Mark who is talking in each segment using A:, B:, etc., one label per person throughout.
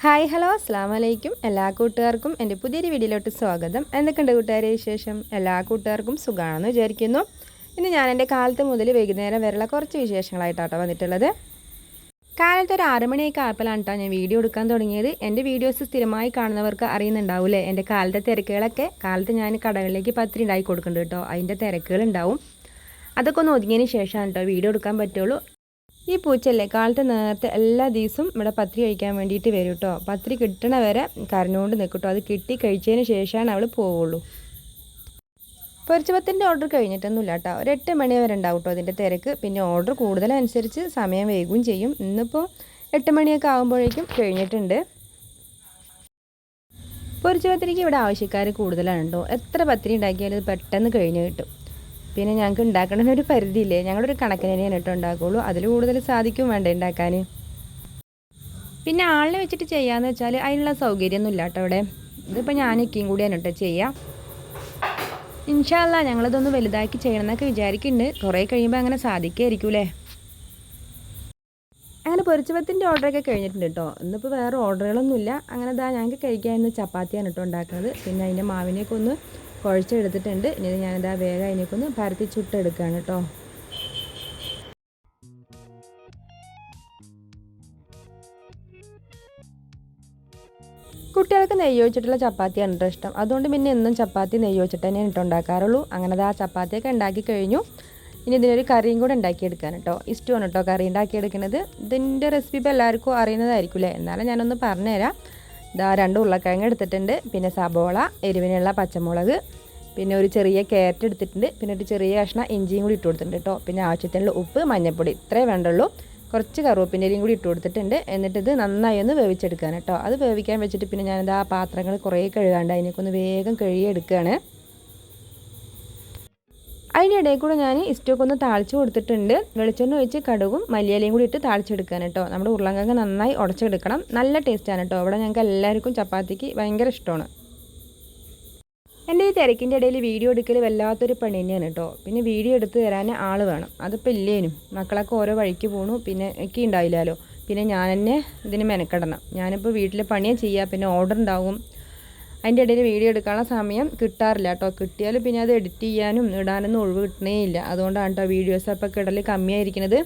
A: Hi hello അസ്സാം വലൈക്കും എല്ലാ കൂട്ടുകാർക്കും എന്റെ പുതിയൊരു വീഡിയോയിലോട്ട് സ്വാഗതം. എന്തൊക്കെയുണ്ട് കൂട്ടുകാരെ വിശേഷം? എല്ലാ കൂട്ടുകാർക്കും സുഖമാണെന്ന് വിചാരിക്കുന്നു. ഇന്ന് ഞാൻ എന്റെ കാലത്ത് മുതൽ വൈകുന്നേരം വരെയുള്ള കുറച്ച് വിശേഷങ്ങളായിട്ടാട്ടോ വന്നിട്ടുള്ളത്. കാലത്ത് ഒരു ആറുമണിയൊക്കെ ആയപ്പോഴാണ് കേട്ടോ ഞാൻ വീഡിയോ എടുക്കാൻ തുടങ്ങിയത്. എന്റെ വീഡിയോസ് സ്ഥിരമായി കാണുന്നവർക്ക് അറിയുന്നുണ്ടാവില്ലേ എന്റെ കാലത്തെ തിരക്കുകളൊക്കെ കാലത്ത് ഞാൻ കടകളിലേക്ക് പത്തിരി ഉണ്ടാക്കി കൊടുക്കുന്നുണ്ട് കേട്ടോ അതിന്റെ തിരക്കുകളുണ്ടാവും അതൊക്കെ ഒന്ന് ഒതുങ്ങിയതിന് ശേഷമാണ് കേട്ടോ വീഡിയോ എടുക്കാൻ പറ്റുള്ളൂ. ഈ പൂച്ചല്ലേ കാലത്ത് നേരത്തെ എല്ലാ ദിവസവും ഇവിടെ പത്രി കഴിക്കാൻ വേണ്ടിയിട്ട് വരും കേട്ടോ പത്രി കിട്ടണ വരെ കരഞ്ഞുകൊണ്ട് നിൽക്കും കേട്ടോ അത് കിട്ടി കഴിച്ചതിന് ശേഷമാണ് അവൾ പോവുള്ളൂ. പൊരിച്ചപ്പത്തിന്റെ ഓർഡർ കഴിഞ്ഞിട്ടൊന്നുമില്ല കേട്ടോ ഒരു എട്ട് മണി വരെ ഉണ്ടാവും കേട്ടോ അതിന്റെ തിരക്ക്. പിന്നെ ഓർഡർ കൂടുതലനുസരിച്ച് സമയം വൈകുകയും ചെയ്യും. ഇന്നിപ്പോൾ എട്ട് മണിയൊക്കെ ആകുമ്പോഴേക്കും കഴിഞ്ഞിട്ടുണ്ട്. പൊരിച്ചപത്രിക്ക് ഇവിടെ ആവശ്യക്കാർ കൂടുതലാണ് കേട്ടോ എത്ര പത്രി ഉണ്ടാക്കിയാലും പെട്ടെന്ന് കഴിഞ്ഞ് കിട്ടും. പിന്നെ ഞങ്ങൾക്ക് ഉണ്ടാക്കണമെന്ന് ഒരു പരിധിയില്ലേ? ഞങ്ങളൊരു കണക്കിന് തന്നെയാണ് കേട്ടോ ഉണ്ടാക്കുകയുള്ളൂ അതിൽ കൂടുതൽ സാധിക്കും വേണ്ട ഉണ്ടാക്കാൻ പിന്നെ ആളിനെ വെച്ചിട്ട് ചെയ്യാന്ന് വെച്ചാൽ അതിനുള്ള സൗകര്യമൊന്നും ഇല്ല കേട്ടോ അവിടെ ഇതിപ്പോൾ ഞാനൊക്കെയും കൂടിയാണ് കേട്ടോ ചെയ്യാം. ഇൻഷാല്ല ഞങ്ങളിതൊന്ന് വലുതാക്കി ചെയ്യണമെന്നൊക്കെ വിചാരിക്കുന്നുണ്ട് കുറേ കഴിയുമ്പോൾ അങ്ങനെ സാധിക്കായിരിക്കൂലേ അങ്ങനെ പൊരിച്ചപ്പത്തിന്റെ ഓർഡറൊക്കെ കഴിഞ്ഞിട്ടുണ്ട് കേട്ടോ ഇന്നിപ്പോൾ വേറെ ഓർഡറുകളൊന്നുമില്ല. അങ്ങനെ ഇതാ ഞങ്ങൾക്ക് കഴിക്കാൻ ഇന്ന് ചപ്പാത്തിയാണ് കേട്ടോ ഉണ്ടാക്കുന്നത് പിന്നെ അതിന്റെ മാവിനെയൊക്കെ ഒന്ന് കുഴച്ചെടുത്തിട്ടുണ്ട്. ഇനി ഞാനിതാ വേഗം അതിനേക്കൊന്ന് പരത്തി ചുട്ടെടുക്കുകയാണ് കേട്ടോ. കുട്ടികൾക്ക് നെയ്യ് വെച്ചിട്ടുള്ള ചപ്പാത്തിയാണ് ഇഷ്ടം. അതുകൊണ്ട് പിന്നെ എന്നും ചപ്പാത്തി നെയ്യ് വെച്ചിട്ട് തന്നെയാണ് ഉണ്ടാക്കാറുള്ളൂ. അങ്ങനെ ആ ചപ്പാത്തിയൊക്കെ ഉണ്ടാക്കി കഴിഞ്ഞു. ഇനി ഇതിനൊരു കറിയും കൂടെ ഉണ്ടാക്കിയെടുക്കാൻ കേട്ടോ. ഇഷ്ടമാണ് കേട്ടോ കറി ഉണ്ടാക്കിയെടുക്കുന്നത്. ഇതിന്റെ റെസിപ്പി ഇപ്പോൾ എല്ലാവർക്കും അറിയുന്നതായിരിക്കും അല്ലേ? എന്നാലും ഞാനൊന്ന് പറഞ്ഞുതരാം. ഇതാ രണ്ട് ഉരുളക്കിഴങ്ങ് എടുത്തിട്ടുണ്ട്. പിന്നെ സബോള എരിവിനുള്ള പച്ചമുളക് പിന്നെ ഒരു ചെറിയ ക്യാരറ്റ് എടുത്തിട്ടുണ്ട്. പിന്നെ ഒരു ചെറിയ കഷ്ണം ഇഞ്ചിയും കൂടി ഇട്ട് കൊടുത്തിട്ടുണ്ട് കേട്ടോ പിന്നെ ആവശ്യത്തിനുള്ള ഉപ്പ് മഞ്ഞൾപ്പൊടി ഇത്രേ വേണ്ടുള്ളൂ. കുറച്ച് കറുവപ്പിന്റെയും കൂടി ഇട്ട് കൊടുത്തിട്ടുണ്ട്. എന്നിട്ട് ഇത് നന്നായി ഒന്ന് വേവിച്ചെടുക്കാൻ കേട്ടോ അത് വേവിക്കാൻ വെച്ചിട്ട് പിന്നെ ഞാനിത് ആ പാത്രങ്ങൾ കുറേ കഴുകാണ്ട് അതിനൊക്കെ ഒന്ന് വേഗം കഴുകിയെടുക്കുകയാണ് അതിന്റെ ഇടയിൽ കൂടെ ഞാൻ ഇസ്റ്റോക്ക് ഒന്ന് താളിച്ച് കൊടുത്തിട്ടുണ്ട്. വെളിച്ചെണ്ണ ഒഴിച്ച് കടുകും മല്ലിയിലയും കൂടി ഇട്ട് താളിച്ചെടുക്കാൻ കേട്ടോ. നമ്മുടെ ഉരുളങ്കിഴങ്ങ് നന്നായി ഉടച്ചെടുക്കണം. നല്ല ടേസ്റ്റാണ് കേട്ടോ. ഇവിടെ ഞങ്ങൾക്ക് എല്ലാവർക്കും ചപ്പാത്തിക്ക് ഭയങ്കര ഇഷ്ടമാണ്. എന്റെ ഈ തിരക്കിന്റെ ഇടയിൽ വീഡിയോ എടുക്കൽ വല്ലാത്തൊരു പണി തന്നെയാണ് കേട്ടോ. പിന്നെ വീഡിയോ എടുത്ത് തരാൻ ആൾ വേണം. അതിപ്പോൾ ഇല്ലേനും. മക്കളൊക്കെ ഓരോ വഴിക്ക് പോണു. പിന്നെ ഒക്കെ ഉണ്ടാവില്ലല്ലോ പിന്നെ ഞാൻ തന്നെ ഇതിന് മെനക്കെടണം. ഞാനിപ്പോൾ വീട്ടിലെ പണിയാണ് ചെയ്യുക പിന്നെ ഓർഡർ ഉണ്ടാവും. അതിന്റെ ഇടയിൽ വീഡിയോ എടുക്കാനുള്ള സമയം കിട്ടാറില്ല കേട്ടോ. കിട്ടിയാൽ പിന്നെ അത് എഡിറ്റ് ചെയ്യാനും ഇടാനൊന്നും ഒഴിവ് കിട്ടണേ ഇല്ല അതുകൊണ്ടാണ് കേട്ടോ വീഡിയോസ് അപ്പോൾ കിടൽ കമ്മിയായിരിക്കുന്നത്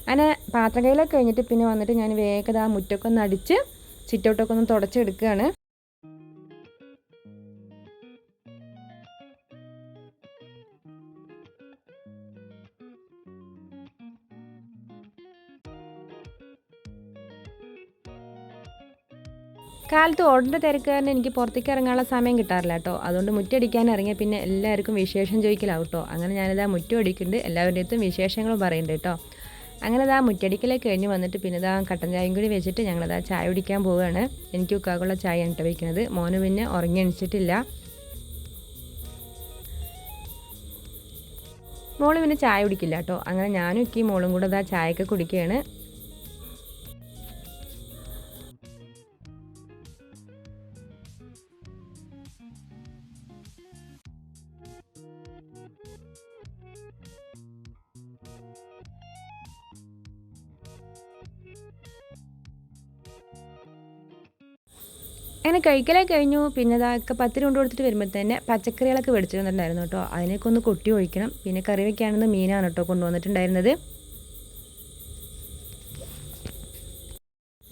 A: അങ്ങനെ പാത്രം കയ്യിലൊക്കെ കഴിഞ്ഞിട്ട് പിന്നെ വന്നിട്ട് ഞാൻ വേഗത ആ മുറ്റൊക്കെ ഒന്ന് അടിച്ച് സിറ്റൗട്ടൊക്കെ ഒന്ന് തുടച്ചെടുക്കുകയാണ് കാലത്ത് ഓടേണ്ട തിരക്ക് കാരണം എനിക്ക് പുറത്തേക്ക് ഇറങ്ങാനുള്ള സമയം കിട്ടാറില്ല കേട്ടോ. അതുകൊണ്ട് മുറ്റടിക്കാൻ ഇറങ്ങിയ പിന്നെ എല്ലാവർക്കും വിശേഷം ചോദിക്കലാവും കേട്ടോ. അങ്ങനെ ഞാനിതാ മുറ്റം അടിക്കുന്നുണ്ട് എല്ലാവരുടെ അടുത്തും വിശേഷങ്ങളും പറയുന്നുണ്ട് കേട്ടോ. അങ്ങനെ ഇതാ മുറ്റടിക്കലേ കഴിഞ്ഞ് വന്നിട്ട് പിന്നെ ഇതാ കട്ടൻ ചായയും കൂടി വെച്ചിട്ട് ഞങ്ങളിതാ ചായ കുടിക്കാൻ പോവുകയാണ് എനിക്ക് ഉക്കാക്കുള്ള ചായ ഇട്ട് വയ്ക്കുന്നത് മോന് പിന്നെ ഉറങ്ങി എണിച്ചിട്ടില്ല. മോൾ പിന്നെ ചായ കുടിക്കില്ല കേട്ടോ. അങ്ങനെ ഞാനും ഇക്കി മോളും കൂടെ ഇതാ ചായയൊക്കെ കുടിക്കുകയാണ്. അങ്ങനെ കഴിക്കലൊക്കെ കഴിഞ്ഞു. പിന്നെ ഇതൊക്കെ പത്തിരി കൊണ്ട് കൊടുത്തിട്ട് വരുമ്പോൾ തന്നെ പച്ചക്കറികളൊക്കെ വെടിച്ചു വന്നിട്ടുണ്ടായിരുന്നു കേട്ടോ. അതിനൊക്കെ ഒന്ന് കൊട്ടി ഒഴിക്കണം. പിന്നെ കറി വയ്ക്കാണെന്ന് മീനാണ് കേട്ടോ കൊണ്ടുവന്നിട്ടുണ്ടായിരുന്നത്.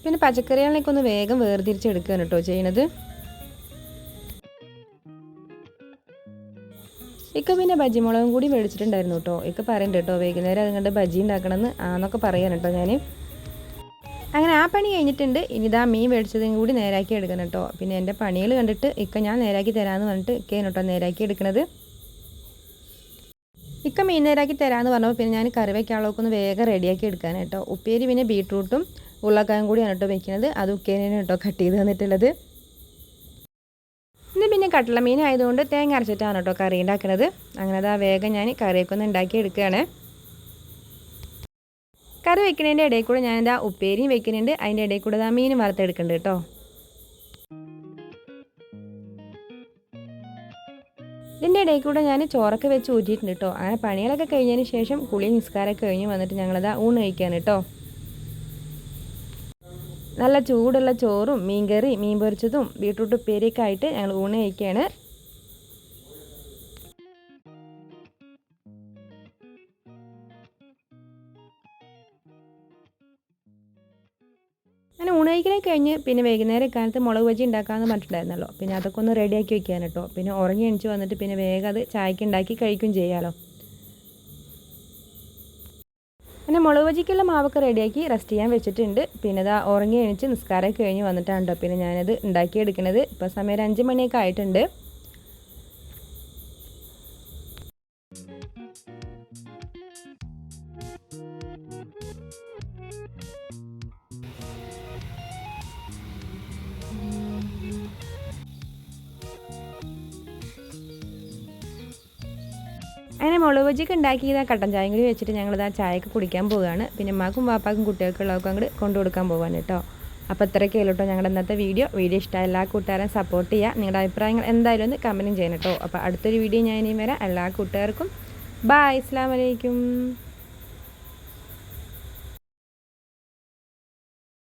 A: പിന്നെ പച്ചക്കറികളിലേക്ക് ഒന്ന് വേഗം വേർതിരിച്ചെടുക്കുകയാണ് കേട്ടോ ചെയ്യണത്. ഇക്ക പിന്നെ ബജിമുളകും കൂടി മേടിച്ചിട്ടുണ്ടായിരുന്നു കേട്ടോ. ഇക്ക പറയണ്ട കേട്ടോ വൈകുന്നേരം അതുകൊണ്ട് ബജി ഉണ്ടാക്കണമെന്ന് ആന്നൊക്കെ പറയാൻ കേട്ടോ ഞാൻ അങ്ങനെ ആ പണി കഴിഞ്ഞിട്ടുണ്ട്. ഇനി ഇതാ മീൻ മേടിച്ചതും കൂടി നേരാക്കി എടുക്കണം കേട്ടോ. പിന്നെ എന്റെ പണികൾ കണ്ടിട്ട് ഇക്ക ഞാൻ നേരാക്കി തരാമെന്ന് പറഞ്ഞിട്ട് ഇക്കയാണ് കേട്ടോ നേരാക്കി എടുക്കുന്നത് ഇക്ക മീൻ നേരാക്കി തരാമെന്ന് പറഞ്ഞപ്പോൾ പിന്നെ ഞാൻ കറി ഒന്ന് വേഗം റെഡിയാക്കി എടുക്കാൻ കേട്ടോ. ഉപ്പേരി പിന്നെ ബീട്രൂട്ടും ഉള്ളക്കായും കൂടിയാണ് കേട്ടോ വെക്കുന്നത് അത് ഉക്കേനാണ് കേട്ടോ കട്ട് ചെയ്ത് തന്നിട്ടുള്ളത്. ഇന്ന് പിന്നെ കട്ടള മീൻ ആയതുകൊണ്ട് തേങ്ങ അരച്ചിട്ടാണ് കേട്ടോ കറി ഉണ്ടാക്കുന്നത് അങ്ങനെ അതാ വേഗം ഞാൻ കറിയൊക്കെ ഒന്ന് ഉണ്ടാക്കി എടുക്കുകയാണ്. കറി വെക്കുന്നതിന്റെ ഇടയിൽ കൂടെ ഞാനിതാ ഉപ്പേരിയും വെക്കുന്നുണ്ട്. അതിന്റെ ഇടയിൽ കൂടെ ഇതാ മീനും വറുത്തെടുക്കുന്നുണ്ട് കേട്ടോ. ഇതിന്റെ ഇടയിൽ കൂടെ ഞാൻ ചോറൊക്കെ വെച്ച് ഊറ്റിയിട്ടുണ്ട് കേട്ടോ. അങ്ങനെ പണികളൊക്കെ കഴിഞ്ഞതിന് ശേഷം കുളി നിസ്കാരമൊക്കെ കഴിഞ്ഞ് വന്നിട്ട് ഞങ്ങളതാ ഊണ് കഴിക്കാൻ കേട്ടോ. നല്ല ചൂടുള്ള ചോറും മീൻകറി മീൻ പൊരിച്ചതും ബീട്രൂട്ട് ഉപ്പേരിയൊക്കെ ആയിട്ട് ഞങ്ങൾ ഊണ് കഴിക്കുകയാണ് അങ്ങനെ ഊണ് കഴിഞ്ഞ് പിന്നെ വൈകുന്നേരം കാലത്ത് മുളക് ബജി ഉണ്ടാക്കാമെന്ന് പറഞ്ഞിട്ടുണ്ടായിരുന്നല്ലോ. പിന്നെ അതൊക്കെ ഒന്ന് റെഡിയാക്കി വെക്കാൻ കേട്ടോ പിന്നെ ഉറങ്ങി എണിച്ച് വന്നിട്ട് പിന്നെ വേഗം അത് ചായക്ക് ഉണ്ടാക്കി കഴിക്കും ചെയ്യാമല്ലോ പിന്നെ മുളക് ബജിക്കുള്ള മാവൊക്കെ റെഡിയാക്കി റെസ്റ്റ് ചെയ്യാൻ വെച്ചിട്ടുണ്ട്. പിന്നെ ഇതാ ഉറങ്ങി എണിച്ച് നിസ്കാരമൊക്കെ കഴിഞ്ഞ് വന്നിട്ടാണ് കേട്ടോ പിന്നെ ഞാനത് ഉണ്ടാക്കിയെടുക്കുന്നത് ഇപ്പോൾ സമയം ഒരു അഞ്ച് മണിയൊക്കെ ആയിട്ടുണ്ട്. അങ്ങനെ മുളക് ബജിയൊക്കെ ഉണ്ടാക്കി ഇതാ കട്ടൻ ചായയും കൂടി വെച്ചിട്ട് ഞങ്ങളിതാ ചായയൊക്കെ കുടിക്കാൻ പോവുകയാണ്. പിന്നെ അമ്മാക്കും പാപ്പാക്കും കുട്ടികൾക്കുള്ളതൊക്കെ അങ്ങോട്ട് കൊണ്ടു കൊടുക്കാൻ പോവാണ് കേട്ടോ. അപ്പോൾ ഇത്രയൊക്കെ കേട്ടോ ഞങ്ങളുടെ ഇന്നത്തെ വീഡിയോ. വീഡിയോ ഇഷ്ടമായ എല്ലാ കൂട്ടുകാരും സപ്പോർട്ട് ചെയ്യുക. നിങ്ങളുടെ അഭിപ്രായങ്ങൾ എന്തായാലും ഒന്ന് കമന്റും ചെയ്യണം കേട്ടോ. അപ്പോൾ അടുത്തൊരു വീഡിയോ ഞാൻ ഇനിയും വരാം. എല്ലാ കൂട്ടുകാർക്കും ബായ് അസ്സാം വലൈക്കും